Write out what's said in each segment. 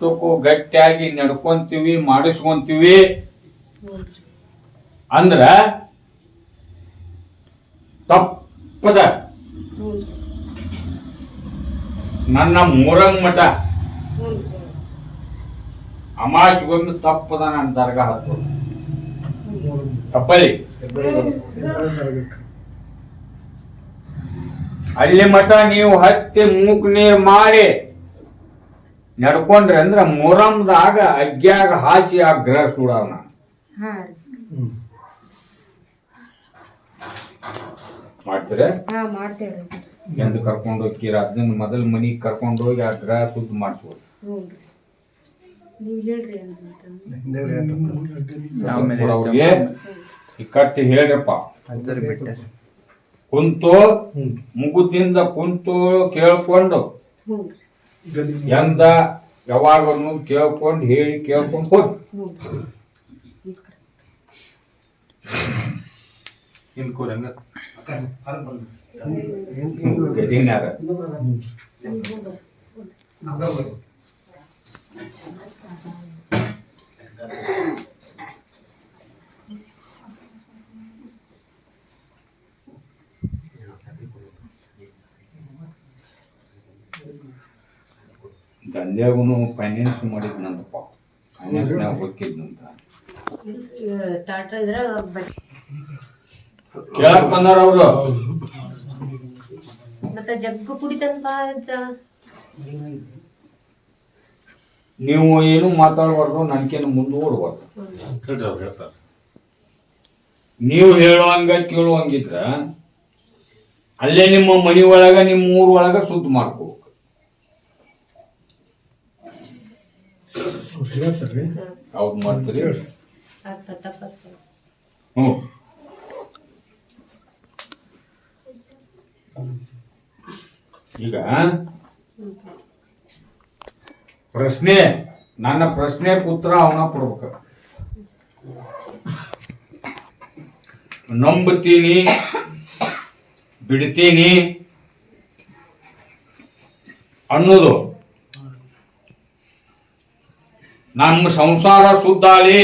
ಇಷ್ಟಕ್ಕೂ ಗಟ್ಟಿಯಾಗಿ ನಡ್ಕೊಂತೀವಿ, ಮಾಡಿಸ್ಕೊಂತೀವಿ. ಅಂದ್ರ ತಪ್ಪದ. ನನ್ನ ಮೂರಂಗ್ ಮಠ. ಅಮಾಸ್ಗೊಮ್ಮೆ ತಪ್ಪದ ನನ್ನ ದರ್ಗಾ ಹತ್ತು ತಪ್ಪಲಿ ಅಲ್ಲಿ ಮಠ ನೀವು ಹತ್ತಿ ಮೂಕ್ ನೀರು ಮಾಡಿ. ನಡ್ಕೊಂಡ್ರಿ ಅಂದ್ರ ಮೊರಮ್ದಾಗ ಅಗ್ಗ್ಯಾಗ ಹಾಸಿ ಆ ಗ್ರಹ ಸುಡವನ ಮಾಡ್ತೀರ? ಹಾ ಮಾಡ್ತೇವ್ರಿ ಎಂದು ಕರ್ಕೊಂಡು ಹೋಗ್ತೀರ? ಅದನ್ನ ಮೊದಲ ಮನಿಗೆ ಕರ್ಕೊಂಡು ಹೋಗಿ ಆ ಗ್ರಹ ಶುದ್ಧ ಮಾಡಿಸ್ಬೋದು. ರೀ. ನೀವು ಹೇಳ್ರಿ ಅಂತ ಅವ್ರಿಗೆ ಈ ಕಟ್ಟಿ ಹೇಳ್ರಪ್ಪ. ಕುಂತು ಮುಗುದಿಂದ ಕುಂತು ಕೇಳ್ಕೊಂಡು ಎಂದ ಯಾವಾಗನು ಕೇಳ್ಕೊಂಡು ಹೇಳಿ ಕೇಳ್ಕೊಂಡು ಹೋಗಿ. ಗದಿನ್ಯಾಗ. ದಂಧ್ಯಾಗುನು ಫೈನಾನ್ಸ್ ಮಾಡಿದ್ನಂತಪ್ಪ ಫೈನಾನ್ಸ್ನಾಗ ಹೋಗಿದ್ನಂತ ಟಾಟಾ ಇದ್ರಾಗ ಕೇಳಕ್ ಬಂದಾರ ಅವ್ರು? ಮತ್ತೆ ಜಗ್ಗು ಕುಡಿತಂತ ಅಜ್ಜ ನೀವು ಏನು ಮಾತಾಡಬಾರ್ದು ನನ್ಕೇನು ಮುಂದೂಡ್ಬಾರ್ದು. ನೀವು ಹೇಳುವಂಗ ಕೇಳುವಂಗಿದ್ರ ಅಲ್ಲೇ ನಿಮ್ಮ ಮನಿ ಒಳಗ ನಿಮ್ಮ ಊರ ಒಳಗ ಸುದ್ದಿ ಮಾಡ್ಕೋಬೇಕು ಮಾಡ್ತೀರಿ? ಹ್ಞೂ. ಈಗ ಪ್ರಶ್ನೆ ನನ್ನ ಪ್ರಶ್ನೆಗೆ ಉತ್ತರ ಅವನ ಕೊಡ್ಬೇಕು. ನಂಬುತ್ತೀನಿ ಬಿಡ್ತೀನಿ ಅನ್ನೋದು ನಮ್ಮ ಸಂಸಾರ ಸುದ್ದಾಲಿ.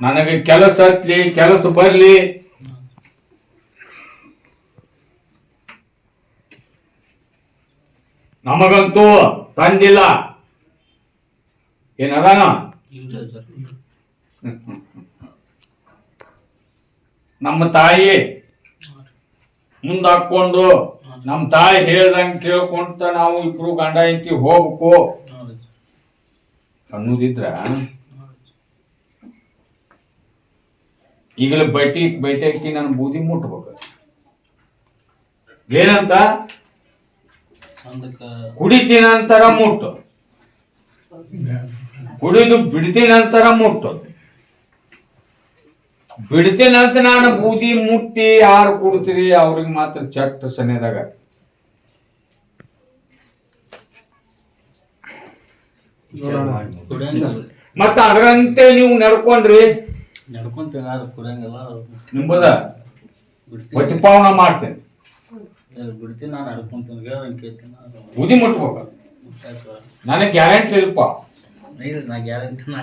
ನನಗೆ ಕೆಲಸ ಹತ್ಲಿ, ಕೆಲಸ ಬರ್ಲಿ. ನಮಗಂತೂ ತಂದಿಲ್ಲ. ಏನದಾನ? ನಮ್ಮ ತಾಯಿ ಮುಂದಾಕೊಂಡು, ನಮ್ಮ ತಾಯಿ ಹೇಳ್ದಂಗೆ ಕೇಳ್ಕೊಂತ ನಾವು ಇಬ್ರು ಗಂಡ ಇಂತಿ ಹೋಗ್ಬೇಕು. ಅನ್ನೋದಿದ್ರ ಈಗಲೇ ಬೈಟಿ ಬೈಟಿ ಹಾಕಿ ನಾನು ಬೂದಿ ಮುಟ್ಬೇಕು. ಏನಂತ? ಕುಡಿತೀನಂತರ ಮುಟ್ಟು. ಕುಡಿದು ಬಿಡ್ತೀನಂತರ ಮುಟ್ಟು. ಬಿಡ್ತೀನಂತ ನಾನು ಬೂದಿ ಮುಟ್ಟಿ ಯಾರು ಕುಡ್ತೀರಿ ಅವ್ರಿಗೆ ಮಾತ್ರ ಚಟ್ ಸನೇದಾಗ ಮತ್ತ ಅದರಂತೆ ನೀವು ನಡ್ಕೊಂಡ್ರಿ. ಕುಡಿಯಂಗಿಲ್ಲ ನಿಂಬದ ಪ್ರತಿಪಾವನ ಮಾಡ್ತೇನೆ. ಬಿಡ್ತೀನಿ ನಾನು ನಡ್ಕೊಂತೀನಿ ಹೇಳಂಗೆ ಕೇಳ್ತೀನಿ ಅದು ಬೂದಿ ಮುಟ್ಬೇಕು. ನನಗೆ ಗ್ಯಾರಂಟಿ ಇಲ್ಪ ಇಲ್ಲ ನಾ ಗ್ಯಾರಂಟಿ ನಾ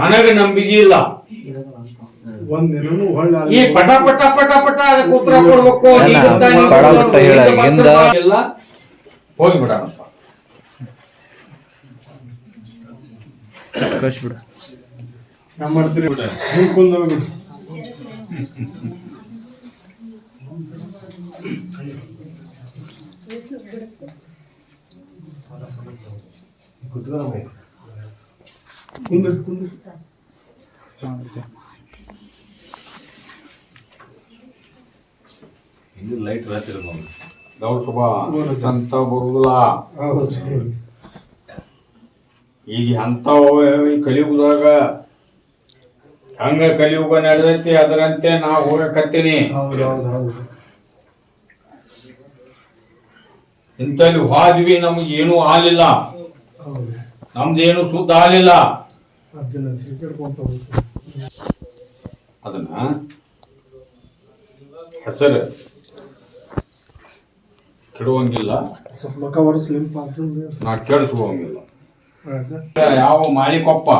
ನನಗೆ ನಂಬಿಕೆ ಇಲ್ಲ. ಒಂದಿನೂ ಹೊಳ್ಳಿ ಈ ಪಟ ಪಟ ಪಟ ಪಟ ಅದಕ್ಕೆ ಉತ್ತರ ಕೊಡ್ಬೇಕು. ಹೋಗ್ಬಿಡಣಪ್ಪ ಕಳ್ಸ್ಬಿಡು ನಾ ಮಾಡ್ತೀರಿ ಹಿಂಗ್ ಕುಂದೋಗ್ಬಿಡು ಕುಂದ್ರ ಕುಂದ್ರ ಗೌಡ ಸುಬಾ ಅಂತ ಬರುದಿಲ್ಲ ಹೌದ್ರಿ ಈಗ ಅಂಥವು ಕಲಿಯುಗದಾಗ ಹಂಗ ಕಲಿಯುಗ ನಡೆದೈತಿ ಅದರಂತೆ ನಾ ಹೋಗಕತ್ತೀನಿ ಇಂಥಲ್ಲಿ ಹೋದ್ವಿ ನಮ್ಗೆ ಏನೂ ಆಲಿಲ್ಲ ನಮ್ದೇನು ಸುದ್ದ ಆಲಿಲ್ಲ ಅದನ್ನ ಹೆಸರು ಕೆಡುವಂಗಿಲ್ಲ. ಸ್ವಲ್ಪ ನಾ ಕೇಳಿಸ್ಕೋಂಗಿಲ್ಲ ಯಾವ ಮಾಳಿಕೊಪ್ಪ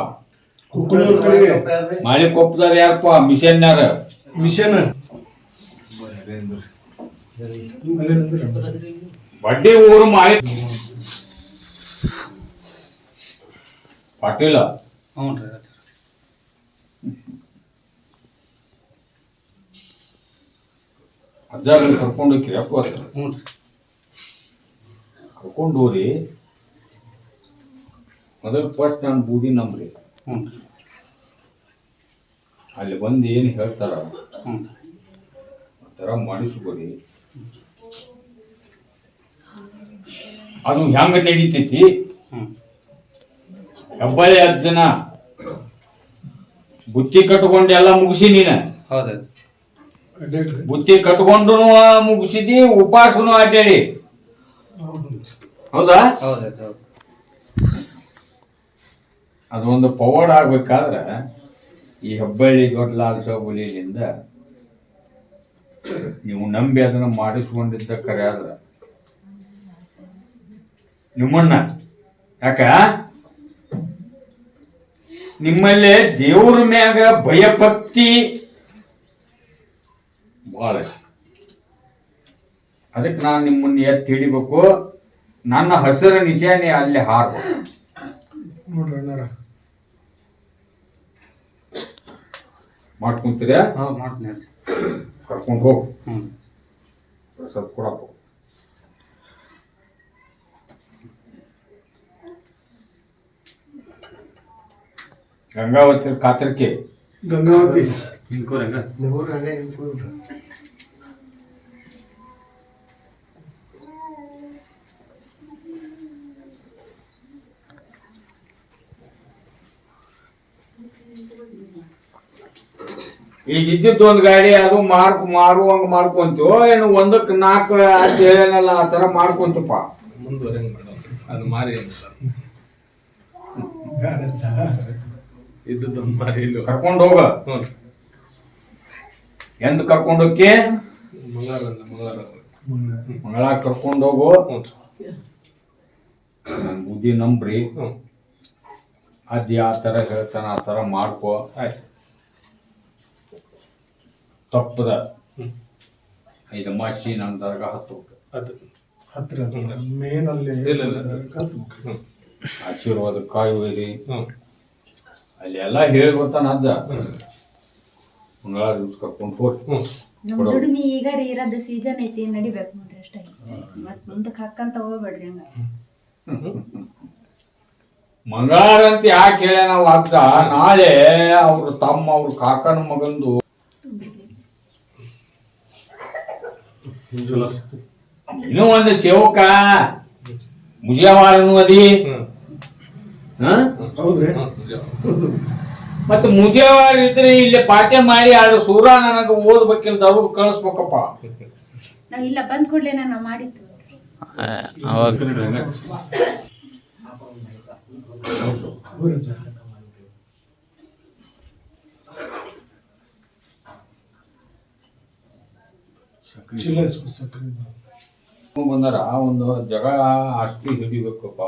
ಕುಕ್ಕನೂರ್ ಕಡೆಗೆ ಮಾಳಿಕೊಪ್ಪದಾರ ಯಾರಪ್ಪ? ಮಿಷನ್ಯಾರ ಮಿಷನ್. ಯಾರ ಮಿಷನ್ ಬಡ್ಡಿ ಊರು ಮಾಳಿ ಪಾಟೀಲ. ಹ್ಞೂ ರೀ ಆಚಾರ ಅಜ್ಜಾರ ಕರ್ಕೊಂಡು ಹೋಗ್ತೀರಿ ಅಪ್ಪ ಹ್ಞೂ ರೀ ಕರ್ಕೊಂಡು ಹೋರಿ ಮೊದಲು ಫಸ್ಟ್ ನಾನು ಬೂದಿ ನಂಬ್ರಿ. ಹ್ಞೂ ಅಲ್ಲಿ ಬಂದು ಏನು ಹೇಳ್ತಾರ? ಹ್ಞೂ ಆ ಥರ ಮಾಡಿಸ್ಕೊರಿ ಅದು ಹೆಂಗ ನಡೀತೈತಿ? ಹ್ಞೂ ಹೆಬ್ಬಳ್ಳಿ ಹತ್ತು ಜನ ಬುತ್ತಿ ಕಟ್ಕೊಂಡು ಎಲ್ಲ ಮುಗಿಸಿ ನೀನ. ಬುತ್ತಿ ಕಟ್ಕೊಂಡು ಮುಗಿಸಿದಿ ಉಪವಾಸನು ಆಟಾಡಿ. ಹೌದಾ? ಅದೊಂದು ಪವಾಡ ಆಗ್ಬೇಕಾದ್ರೆ ಈ ಹೆಬ್ಬಳ್ಳಿ ದೊಡ್ಡಲಾಲ್ ಸಾಬುಲಿಯಿಂದ ನೀವು ನಂಬಿ ಅದನ್ನ ಮಾಡಿಸ್ಕೊಂಡಿದ್ದ ಕರೆ ಆದ್ರ. ನಿಮ್ಮನ್ನ ಯಾಕ? ನಿಮ್ಮಲ್ಲಿ ದೇವ್ರ ಮ್ಯಾಗ ಭಯಭಕ್ತಿ ಬಹಳ ಅದಕ್ಕೆ ನಾನು ನಿಮ್ಮನ್ನ ಎತ್ತಿ ಹಿಡಿಬೇಕು. ನನ್ನ ಹಸಿರು ನಿಶಾನೆ ಅಲ್ಲಿ ಹಾರು. ನೋಡ್ರಿ ಅಣ್ಣಾರ. ಮಾಡ್ಕೊಂತೀರಾ ಹಾಂ ಮಾಡ್ತೀನಿ ಕರ್ಕೊಂಡು ಹೋಗು. ಹ್ಞೂ ಸ್ವಲ್ಪ ಕೊಡಪ್ಪ ಗಂಗಾವತಿ ಕಾತರ್ಕೆ. ಗಂಗಾವತಿ. ಹಿಂಕೋರಂಗ ಈಗ ಇದ್ದಿದ್ದು ಒಂದು ಗಾಡಿ ಅದು ಮಾರ್ಕ್ ಮಾರುವಂಗ ಮಾಡ್ಕೊಂತೀವೋ ಏನು ಒಂದಕ್ಕೆ ನಾಲ್ಕು ಅಂತ ಹೇಳೇನಲ್ಲ ಆ ತರ ಮಾಡ್ಕೊಂತಪ್ಪ. ಮುಂದುವರೆಂಗ್ ಮೇಡಮ್ ಅದು ಮಾರಿ. ಇದ್ದದ್ದೊಂದು ಮಾರಿ ಇಲ್ಲ ಕರ್ಕೊಂಡು ಹೋಗ. ಎಂದ್ ಕರ್ಕೊಂಡು ಹೋಗಿ ಮಗಳ ಮಂಗಾರ ಮುಂದೆ. ಮಂಗಳ ಕರ್ಕೊಂಡು ಹೋಗು. ಹ್ಞೂ ನನ್ ಬುದ್ಧಿ ನಂಬ್ರಿ. ಅಜ್ಜಿ ಆ ತರ ಹೇಳ್ತಾನ ಆ ತರ ಮಾಡ್ಕೋ. ಆಯ್ತು. ತಪ್ಪದ. ಐದು ಮಾಸಿ ನನ್ನ ದರ್ಗ ಹತ್ತು ಅದು. ಹತ್ರ ಅದು. ಮೇನ್ ಅಲ್ಲಿ ಇಲ್ಲ, ಇಲ್ಲ. ಆಶೀರ್ವಾದ ಕಾಯುವಿರಿ. ಹ್ಞೂ ಅಲ್ಲಿ ಎಲ್ಲ ಹೇಳಿ ಅದ ಮಂಗಳಾರ ಮಂಗಳ ದಿವ್ಸ ಕರ್ಕೊಂಡು ಹೋಗಿ. ನಮ್ ದುಡಿಮೆ ಈಗ ರೀ ಇರೋದು ಸೀಸನ್ ಐತಿ ನಡಿಬೇಕು ನೋಡ್ರಿ ಅಷ್ಟೇ. ಮತ್ ಮುಂದಕ್ಕೆ ಹಾಕಂತ ಹೋಗ್ಬೇಡ್ರಿ ಹಂಗ. ಮಂಗಳಾರ ಅಂತ ಯಾಕೆ ಹೇಳ ನಾವು ಅಜ್ಜ? ನಾಳೆ ಅವ್ರ ತಮ್ಮ ಅವ್ರ ಕಾಕನ ಮಗಂದು ಇನ್ನೂ ಒಂದು ಸೇವಕ ಮುಜಿಯವಾರನು ಅದಿ. ಹ್ಞೂ ಹ? ಹೌದ್ರಿ ಮತ್ತೆ ಮುಜಿಯವಾಡ ಇದ್ರೆ ಇಲ್ಲಿ ಪಾಠ್ಯ ಮಾಡಿ ಎರಡು ಸೂರ ನನಗ ಓದ್ಬೇಕಿಲ್ಲ ದರುದ್ ಕಳಿಸ್ಬೇಕಪ್ಪ. ಇಲ್ಲ ಬಂದ್ ಕೂಡ್ಲೆ ನಾ ಮಾಡಿದ್ದು. ಊರಜ್ಜ. ಸಕ್ಕರೆ ಸಕ್ರೆ ಇದು. ಬಂದಾರ ಒಂದು ಜಗ ಅಷ್ಟಿ ಹಿಡಿಬೇಕಪ್ಪ.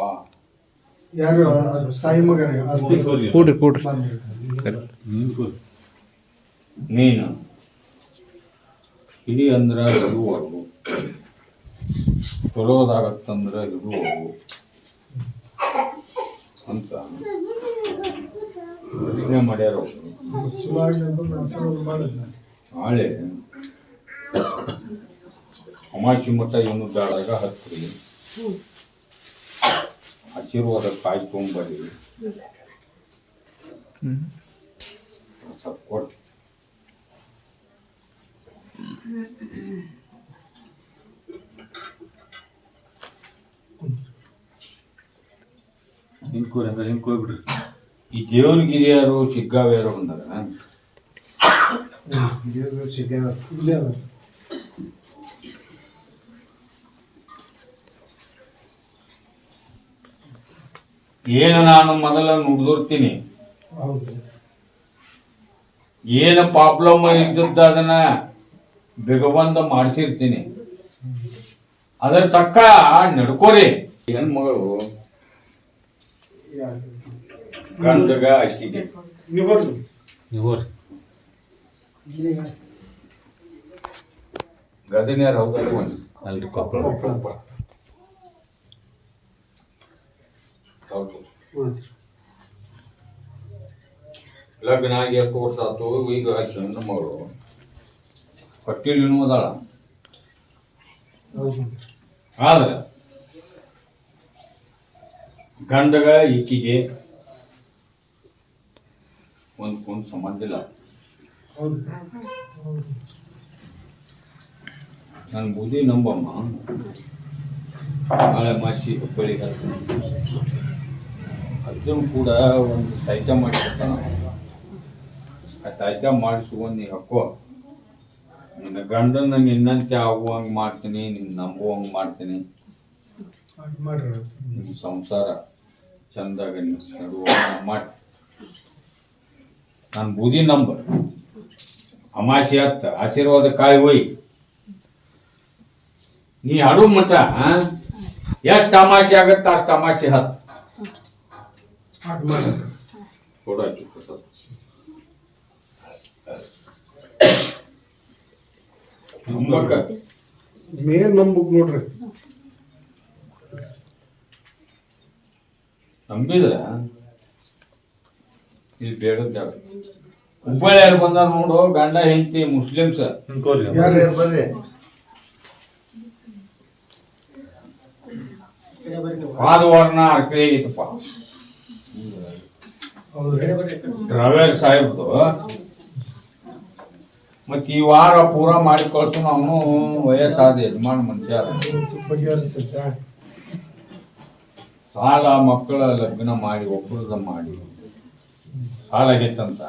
ಯಾರು ಆ ತಾಯಿ ಮಗನೇ? ಆಸ್ತಿ ಕೂಡ್ರಿ. ನೀನು ಹಿಡಿ ಅಂದ್ರೆ ಹಿಡುವವು ಚಲೋದಾಗತ್ತಂದ್ರ ಹಿಡುವವು ಅಂತ. ಪ್ರಶ್ನೆ ಮಾಡ್ಯಾರ ನಾ ಆಶೀರ್ವಾದ ನಾಳೆ ಅಮಾಸಿ ಮಠ ಏನು ಜಾಡಾಗ ಹತ್ರಿ ಆಶೀರ್ವಾದ ಕಾಯಿ ತೊಗೊಂಬರ್ರಿ ಸ್ವಲ್ಪ ಹಿಂಗೆ ಹಿಂಕೋಗ್ಬಿಡ್ರಿ ಈ ದೇವ್ರಿಗಿರಿಯರು ಚಿಗ್ಗಾವ್ಯಾರು ಬಂದಾರ ಇಲ್ಲೇ ಅದ ಏನು ನಾನು ಮೊದಲ ನುಡಿದಿರ್ತೀನಿ? ಹೌದು. ಏನು ಪ್ರಾಬ್ಲಮ್ ಇದ್ದದ್ದು ಅದನ್ನ ಬಿಗಬಂದ ಮಾಡಿಸಿರ್ತೀನಿ. ಅದರ ತಕ್ಕ ನಡ್ಕೋರಿ. ಹೆಣ್ಮಗಳು ಮಗಳು? ಗಂಡಗ ಅಕ್ಕಿಗೆ. ಗದನ್ಯಾರ ಹೌದಲ್ಲ ಒಂದು ಅಲ್ರಿ ಕೊಪ್ಪಳ ಹೌದು. ಲಗ್ನ ಆಗಿ ಎಷ್ಟು ವರ್ಷ ಆಯ್ತು ಈಗ ಹೆಣ್ಣು ಮಗಳು ಕಟ್ಟಿಲ್ ಅದಾಳ ಆದ್ರೆ ಗಂಡಗ ಈಕಿಗೆ ಒಂದು ಕುಂದು ಸಂಬಂಧ ಇಲ್ಲ. ನನ್ನ ಬುದ್ಧಿ ನಂಬಮ್ಮ. ನಾಳೆ ಮಾಸಿ ಹುಬ್ಬಳ್ಳಿ ಅದನ್ನು ಕೂಡ ಒಂದು ಸಾಹಿತ್ಯ ಮಾಡಿರ್ತಾನ. ಆ ಸಾಹಿತ್ಯ ಮಾಡಿಸುವ ನೀ ಹಕ್ಕೋ. ನಿನ್ನ ಗಂಡನ ನಿನ್ನಂತೆ ಆಗುವಂಗೆ ಮಾಡ್ತೀನಿ ನಿನ್ನ ನಂಬುವಂಗೆ ಮಾಡ್ತೀನಿ. ನಿಮ್ಮ ಸಂಸಾರ ಚಂದಾಗ ಮಾಡಿ. ನಾನು ಬೂದಿ ನಂಬ. ಅಮಾಸೆ ಹತ್ತ ಆಶೀರ್ವಾದ ಕಾಯಿ ಹೋಯ್. ನೀ ಹಡು ಮಟ ಎಷ್ಟು ತಮಾಷೆ ಆಗತ್ತ ಅಷ್ಟು ತಮಾಷೆ ಹತ್ ಕೊಡ ಆಕಿ ಪ್ರಸಾದ. ಮೇನ್ ನಂಬಕ್ ನೋಡ್ರಿ. ನಂಬಿದ್ರ? ಇಲ್ಲಿ ಬೇಡದ ಹುಬ್ಬಳ್ಳಿ ಯಾರು ಬಂದಾರ ನೋಡು ಗಂಡ ಹೆಂಡತಿ ಮುಸ್ಲಿಮ್ಸ್. ಯಾರು ಬರ್ರಿ? ವಾದ ವಾರನ ಅರ್ಕಡೆ ಐತಪ್ಪ ರವೇರ್ ಸಾಹೇಬ್ದು. ಮತ್ತೆ ಈ ವಾರ ಪೂರ ಮಾಡಿ ಕಳ್ಸು ಅವನು ವಯಸ್ಸಾದ ಯಜಮಾನ್ ಮನುಷ್ಯ ಸಾಲ ಮಕ್ಕಳ ಲಗ್ನ ಮಾಡಿ ಒಬ್ಬರದ ಮಾಡಿ. ಸಾಲ ಆಗೈತಂತ?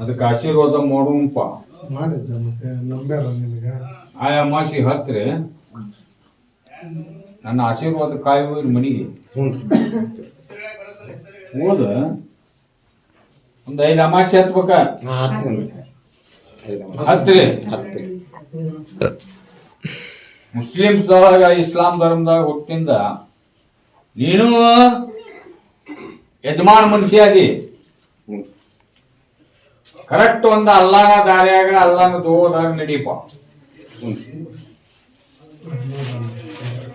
ಅದಕ್ಕೆ ಆಶೀರ್ವಾದ ಮಾಡುವಪ್ಪ ಮಾಡಿದ್ದೆ ಮತ್ತೆ ನಂಬ್ಯಾರ ನಿನಗ? ಆ ಅಮಾಸಿ ಹತ್ರಿ ನನ್ನ ಆಶೀರ್ವಾದ ಕಾಯುವ ಮನೆಗೆ. ಹೋದ? ಒಂದು ಐದು ಅಮಾಸೆ ಹತ್ಬೇಕ? ಹತ್ತಿರಿ ಮುಸ್ಲಿಮ್ಸ್ ಇಸ್ಲಾಂ ಧರ್ಮದಾಗ ಹುಟ್ಟಿಂದ ನೀನು ಯಜಮಾನ್ ಮನುಷ್ಯ ಅದಿ ಕರೆಕ್ಟ್ ಒಂದ ಅಲ್ಲಾನ ದಾರಿಯಾಗ ಅಲ್ಲಾನ ದೋದಾಗ ನಡೀಪ.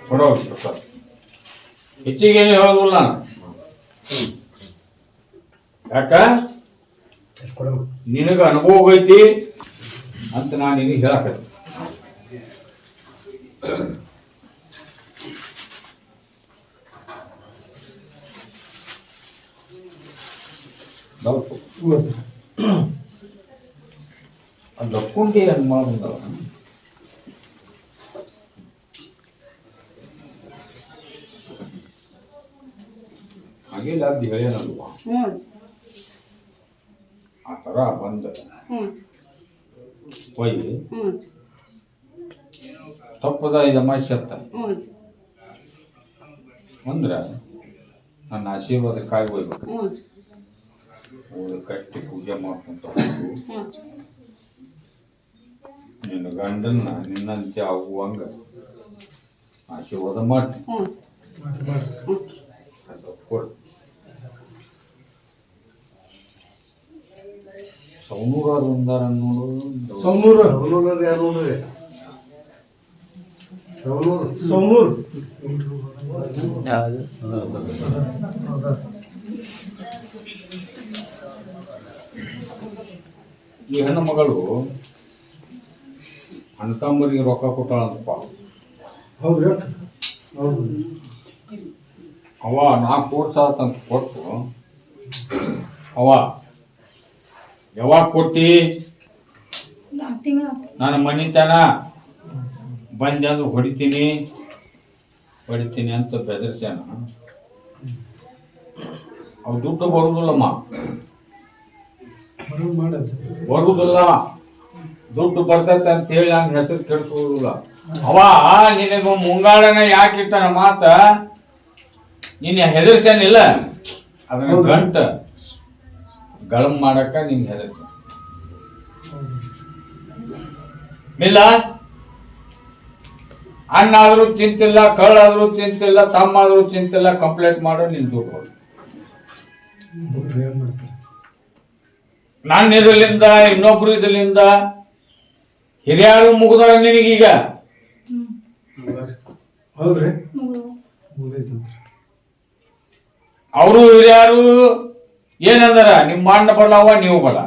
ಕೊಡೋ. ಹೆಚ್ಚಿಗೆ ಏನು ಹೇಳೋದಿಲ್ಲ ನಾನು. ಯಾಕ? ನಿನಗ ಅನುಭವ ಐತಿ ಅಂತ ನಾನು ನಿನಗೆ ಹೇಳಕ ದಕ್ಕೊಂಡಿ ಅದು ಲಕ್ಕೊಂಡಿ ಹಂಗೆ ಹೇಳ್ಯಾನಲ್ವ? ಹ್ಞೂ ಆ ಥರ ಒಯ್ಯಿ ಹ್ಞೂ ತಪ್ಪದ ಇದು ಅಮಾಶ್ಯತ್ತ ಅಂದ್ರೆ ನನ್ನ ಆಶೀರ್ವಾದ ಹೋಗ್ಬೇಕು. ಕಟ್ಟಿ ಪೂಜೆ ಮಾಡ್ಕೊಂತ ಹೋಗು. ನಿನ್ನ ಗಂಡನ್ನ ನಿನ್ನಂತೆ ಆಗುವಂಗ ಆಶೀರ್ವಾದ ಮಾಡ್ತೀನಿ. ಹ್ಞೂ ಸೌನೂರು. ಸೌನೂರು. ಈ ಹೆಣ್ಣು ಮಗಳು ಅಣ್ತಮ್ಮರಿಗೆ ರೊಕ್ಕ ಕೊಟ್ಟಾಳಂತಪ್ಪ. ಹೌದು ಹೌದು ಅವ ನಾಲ್ಕು ವರ್ಷ ಆತಂತ ಕೊಟ್ಟು ಅವ ಯಾವಾಗ ಕೊಟ್ಟಿ? ನಾನು ಮನಿತನ. ಬಂದೆ ಅಂದ್ರೆ ಹೊಡಿತೀನಿ. ಹೊಡಿತೀನಿ ಅಂತ ಬೆದರ್ಸ್ಯಾನ ಅವು ದುಡ್ಡು ಬರುದಿಲ್ಲಮ್ಮ. ಬರುದಿಲ್ಲ. ದುಡ್ಡು ಬರ್ತೈತೆ ಅಂತ ಹೇಳಿ ನನ್ನ ಹೆಸರು ಕೆಡ್ಸೋದಿಲ್ಲ. ಅವ ನಿನಗ ಮುಂಗಾಡನ ಯಾಕೆ ಇಟ್ಟಾನ ಮಾತ? ನಿನ್ನ ಹೆದರ್ಸ್ಯಾನಿಲ್ಲ ಅದನ್ನ. ಗಂಟ. ಗಳಂ ಮಾಡಕ್ಕ ನಿನ್ ಹೆದರ್ಸ. ಇಲ್ಲ ಅಣ್ಣ ಆದ್ರೂ ಚಿಂತಿಲ್ಲ ಕಳ್ಳಾದ್ರೂ ಚಿಂತಿಲ್ಲ ತಮ್ಮ ಆದ್ರೂ ಚಿಂತಿಲ್ಲ ಕಂಪ್ಲೇಂಟ್ ಮಾಡೋ ನಿನ್ ದುಡ್ಡು. ನನ್ನ ಇದರಿಂದ ಇನ್ನೊಬ್ರು ಇದರಿಂದ ಹಿರಿಯರು ಮುಗಿದವ್ರ ನಿನಗೀಗ. ಅವರು ಹಿರಿಯರು ಏನಂದಾರ? ನಿಮ್ಮ ಅಣ್ಣ ಅವ ನೀವು ಬಲ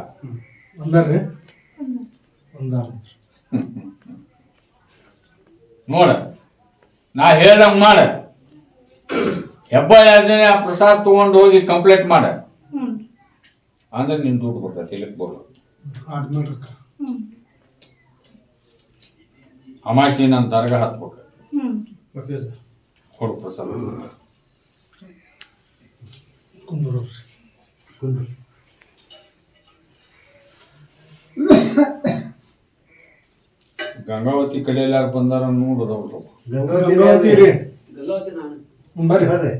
ನೋಡ ನಾ ಹೇಳಂಗ್ ಮಾಡ. ಹೆಬ್ಬಾಳ ಯಾಜನೆ ಆ ಪ್ರಸಾದ್ ತಗೊಂಡು ಹೋಗಿ ಕಂಪ್ಲೇಂಟ್ ಮಾಡ. ಅಂದ್ರೆ ನಿನ್ ದುಡ್ಡು ಬರ್ತೈತಿ ಇಲ್ಲಿಗೆ ಬೋದು ಆಡ್ಮೇಲೆ ಹ್ಞೂ ಅಮಾಸಿ ನನ್ನ ದರ್ಗ ಹತ್ಬೇಕು. ಕೊಡು ಪ್ರಸಾದ್. ಕುಂದ್ರಿ ಕುಂದ್ರಿ ಗಂಗಾವತಿ ಕಡೆಯಲ್ಲಿ ಯಾಕೆ ಬಂದಾರ ನೋಡೋದವ್ರು ಗಂಗಾವತಿ ಬರ್ರಿ ಬರ್ರಿ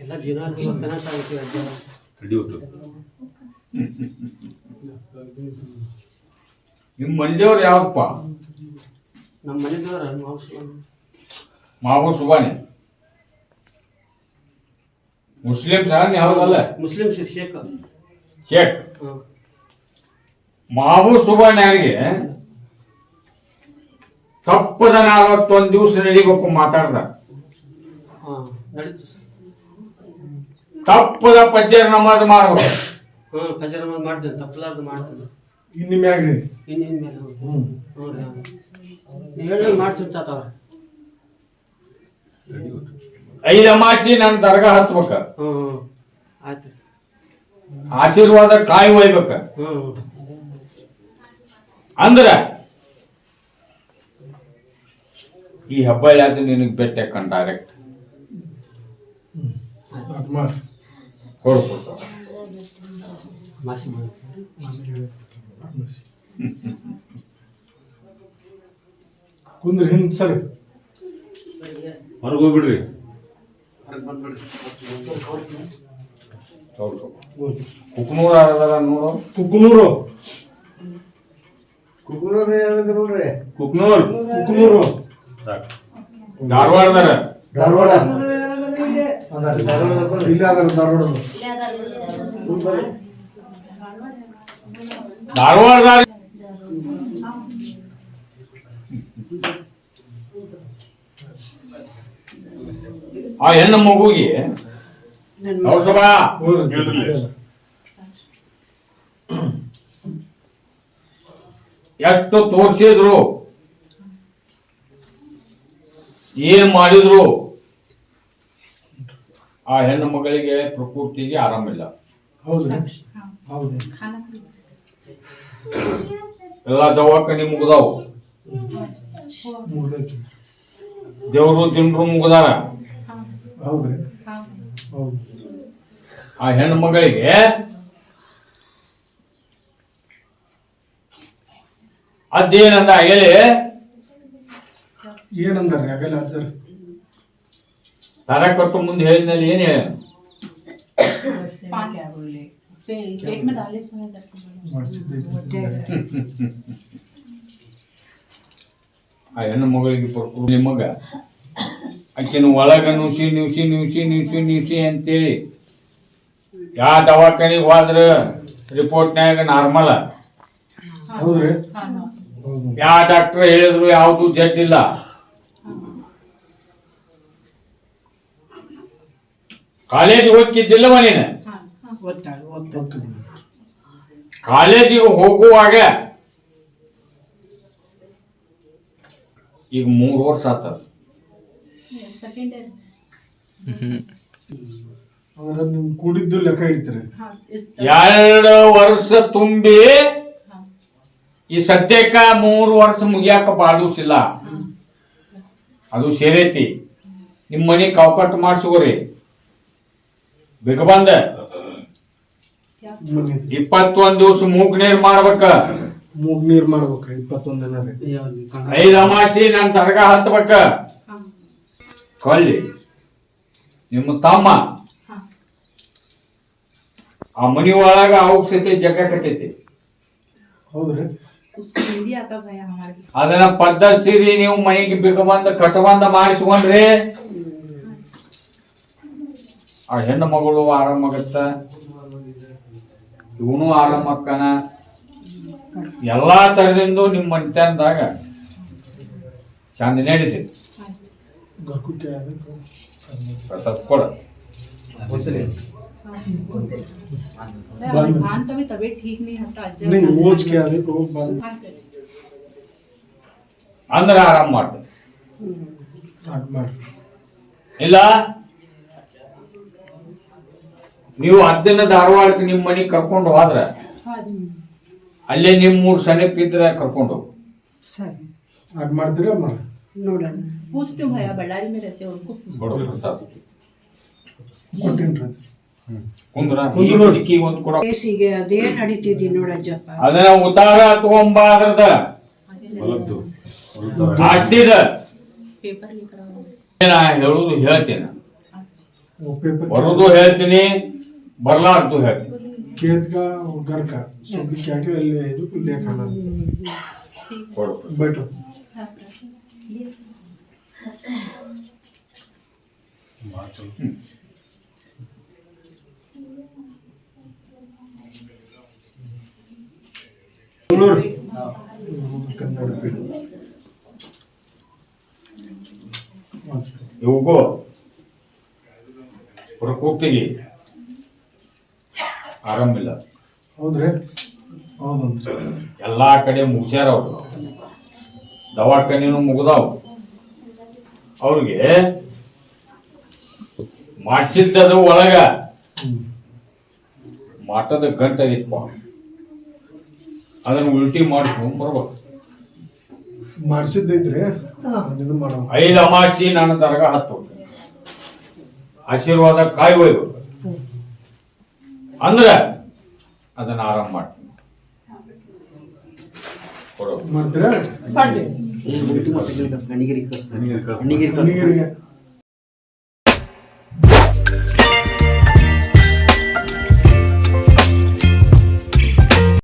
ಎಲ್ಲ ಜೀವನ ನಿಮ್ಮ ಮಂಜವ್ರು ಯಾವಪ್ಪ? ನಮ್ಮ ಮನೆ ಮಾವು ಸುಬಾನಿ ಮಾವು ಸುಬಾನೆ ಮುಸ್ಲಿಮ್ಸ್ ಯಾವ್ದಲ್ಲ ಮುಸ್ಲಿಮ್ಸ್ ಶೇಖ. ಶೇಖ್. ಮಾವು ಸುಬಾನ್ ಯಾರಿಗೆ ತಪ್ಪದ ನಲವತ್ತೊಂದು ದಿವಸ ನಡಿಬೇಕು ಮಾತಾಡ್ದ. ತಪ್ಪದ ಪಜ್ಜರ್ ನಮಾಜ್ ಮಾಡ್ಬೇಕು. ಹಾಂ ಫಜರ್ ಮಾಡ್ತೇನೆ ತಪ್ಪಲಾರ್ದು ಮಾಡ್ತೇನೆ. ಇನ್ನು ಮ್ಯಾಗ್ರಿ? ಇನ್ನು ಇನ್ಮೇಲೆ ಹೌದು ಹ್ಮ್. ಹ್ಞೂ ರೀ ಹೌದು ನೀವು ಹೇಳಿದ್ರೆ ಐದು ಅಮಾಸಿ ನನ್ನ ದರ್ಗಾ ಹತ್ಬೇಕ. ಹ್ಞೂ ಆಯ್ತು. ಆಶೀರ್ವಾದ ಕಾಯಿ ಒಯ್ಬೇಕ. ಹ್ಞೂ ಅಂದ್ರ ಈ ಹಬ್ಬ ಯಾವ್ದು ನಿನಗೆ ಬೆಟ್ಟ ಹಾಕೊಂಡ್ ಡೈರೆಕ್ಟ್ ಮಾಡ್. ಮಾಸಿ ಮಾಡಿ ಕುಂದ್ರಿ ಹಿಂದ್ ಸರಿ. ಹೊರಗೆ ಹೋಗ್ಬಿಡ್ರಿ. ಕುಕ್ನೂರ ಆಗದಾರ ನೋಡು ಕುಕ್ನೂರು. ಕುಕ್ನೂರ್ ಕುಕ್ನೂರು. ಧಾರವಾಡದಾರ. ಧಾರವಾಡ. ಇಲ್ಲಿ ಅದಾರ ಧಾರವಾಡದ. ಧಾರವಾಡದಾರ ಆ ಹೆಣ್ಣು ಮಗುಗೆ ಎಷ್ಟು ತೋರ್ಸಿದ್ರು ಏನ್ ಮಾಡಿದ್ರು ಆ ಹೆಣ್ಣು ಮಗಳಿಗೆ ಪ್ರಕೃತಿಗೆ ಆರಾಮಿಲ್ಲ ಇಲ್ಲ. ಹೌದು. ಖಾನ ಎಲ್ಲ ದವಾಖಾನಿ ಮುಗ್ದಾವು. ದೇವ್ರು ತಿಂಡ್ರು ಮುಗ್ದಾರ ಹೌದ್ರಿ ಹೌದು ಹೌದು ಆ ಹೆಣ್ಣು ಮಗಳಿಗೆ ಅದೇನಂದ ಹೇಳಿ ಏನಂದಾರ್ರಿ ಆಗಲ್ಲ ಅಜ್ಜರ್ ತರ ಕಟ್ಟು ಮುಂದೆ ಹೇಳಿದ್ನಲ್ಲಿ ಏನ್ ಹೇಳ पाँच पेट में डाले सुने दर्शन ಮಾಡಿಸಿದ್ದೈತಿ ಆ ಹೆಣ್ಣು ಮಗಳಿಗೆ ಬರ್ಕೊ ನಿಮಗೆ ಆಕೆನ ಒಳಗ ನುಸಿ ನುಸಿ ನುಸಿ ನುಸಿ ನುಸಿ ಅಂತೇಳಿ. ಯಾವ ದವಾಖಾನಿಗೆ ಹೋದ್ರೆ ರಿಪೋರ್ಟ್ನಾಗ ನಾರ್ಮಲ್ ಹೌದ್ರಿ? ಯಾವ ಡಾಕ್ಟರ್ ಹೇಳಿದ್ರು ಯಾವುದು ಜಡ್ಡಿಲ್ಲ ಕಾಲೇಜ್ ಹೋಗ್ತಿದ್ದಿಲ್ಲವ ನೀನು? ಕಾಲೇಜಿಗೆ ಹೋಗುವಾಗ ಈಗ ಮೂರು ವರ್ಷ ಆತದ ಸೆಕೆಂಡ್ ಇಯರ್ ಕೂಡಿದ್ದು ಲೆಕ್ಕ ಇಡ್ತೀರಿ ಎರಡು ವರ್ಷ ತುಂಬಿ ಈ ಸದ್ಯಕ್ಕ ಮೂರು ವರ್ಷ ಮುಗಿಯಾಕ ಬಾಡೂಸಿಲ್ಲ ಅದು ಸೇರೈತಿ. ನಿಮ್ಮ ಮನೆ ಕೌಕಟ್ಟು ಮಾಡಿಸ್ಕೋರಿ. ಬಿಗ ಬಂದ. ಇಪ್ಪತ್ತೊಂದು ದಿವ್ಸ ಮೂಗ್ ನೀರು ಮಾಡ್ಬೇಕ. ಮೂಗ್ ನೀರ್ ಮಾಡ್ಬೇಕ್ರಿ ಇಪ್ಪತ್ತೊಂದ್ ದಿನ ಅಮಾಸಿ ನನ್ ತರಗ ಹತ್ತಬೇಕ ಕೊಲ್ಲಿ. ನಿಮ್ಮ ತಮ್ಮ. ಆ ಮನಿ ಒಳಗ ಅವಶ್ಯಕತೆ ಜಗ್ಗ ಹೌದ್ರಿ. ಅದನ್ನ ಪದ್ಧತಿ ನೀವು ಮನೆಗೆ ಬಿಡ್ಕೊಂಬಂದ ಕಟ್ಟಬಂದ ಮಾಡಿಸ್ಕೊಂಡ್ರಿ. ಆ ಹೆಣ್ಣು ಮಗಳು ಆರಾಮಾಗತ್ತ. ಇವನು ಆರಾಮಕ್ಕನ. ಎಲ್ಲಾ ತರದಿಂದ ನಿಮ್ಮ ಮನೆತನದಾಗ ಚಂದ ನಡೀತೈತಿ घरको क्या है देखो ಪ್ರಸಾದ್ ಕೊಡ हमारे भान का भी तबीयत ठीक नहीं होता अज्जा नहीं वोज क्या देखो बंद ಅಂದ್ರ ಆರಾಮ್ ಮಾಡ್ರಿ आठ मार ಇಲ್ಲ ನೀವು ಹದ್ದಿನ ಧಾರವಾಡಕ್ಕೆ ನಿಮ್ಮ ಮನೆಗೆ ಕರ್ಕೊಂಡು ಹೋದ್ರ ಅಲ್ಲೇ ನಿಮ್ಮ ಮೂರು ಸನಿಪಿದ್ರೆ ಕರ್ಕೊಂಡು ಸರಿ. ಮಾಡ್ತೀರಿ ಹೇಳುದು ಬರೋದು ಹೇಳ್ತೀನಿ ಬರ್ಲಾರ್ದು ಹೇಳ್ತೀನಿ. खेत का और घर का सब क्या क्या ले ಇದು ಲೇಖನ ಕೊಡು बैठो ಮಂಗಳೂರು ಕನ್ನಡ ಇವಗೂ ಪ್ರಕೃತಿಗೆ ಆರಾಮಿಲ್ಲ ಹೌದ್ರಿ? ಹೌದಂತ ಎಲ್ಲಾ ಕಡೆ ಮುಗ್ಸ್ಯಾರ ಅವರು. ದವಾಖಾನಿನೂ ಮುಗಿದಾವ್. ಅವ್ರಿಗೆ ಮಾಡಿಸಿದ್ದದು ಒಳಗ. ಮಾಟದ ಗಂಟಾಗಿತ್ತು ಅದನ್ನ ಉಲ್ಟಿ ಮಾಡ್ಕೊಂಡು ಬರ್ಬೇಕು. ಮಾಡಿಸಿದ್ದೈತ್ರಿ ಐದು ಅಮಾಸಿ ನಾನು ದರ್ಗ ಹತ್ತು ಆಶೀರ್ವಾದ ಕಾಯಿ ಒಯ್ಬೇಕು ಅಂದ್ರ ಅದನ್ನ ಆರಾಮ್ ಮಾಡ್ತೀನಿ ಕೊಡು ಮಾಡ್ತೀರಾ ನನಗೆ ಕಳ್ಸಿ. ನೀರಿಗೆ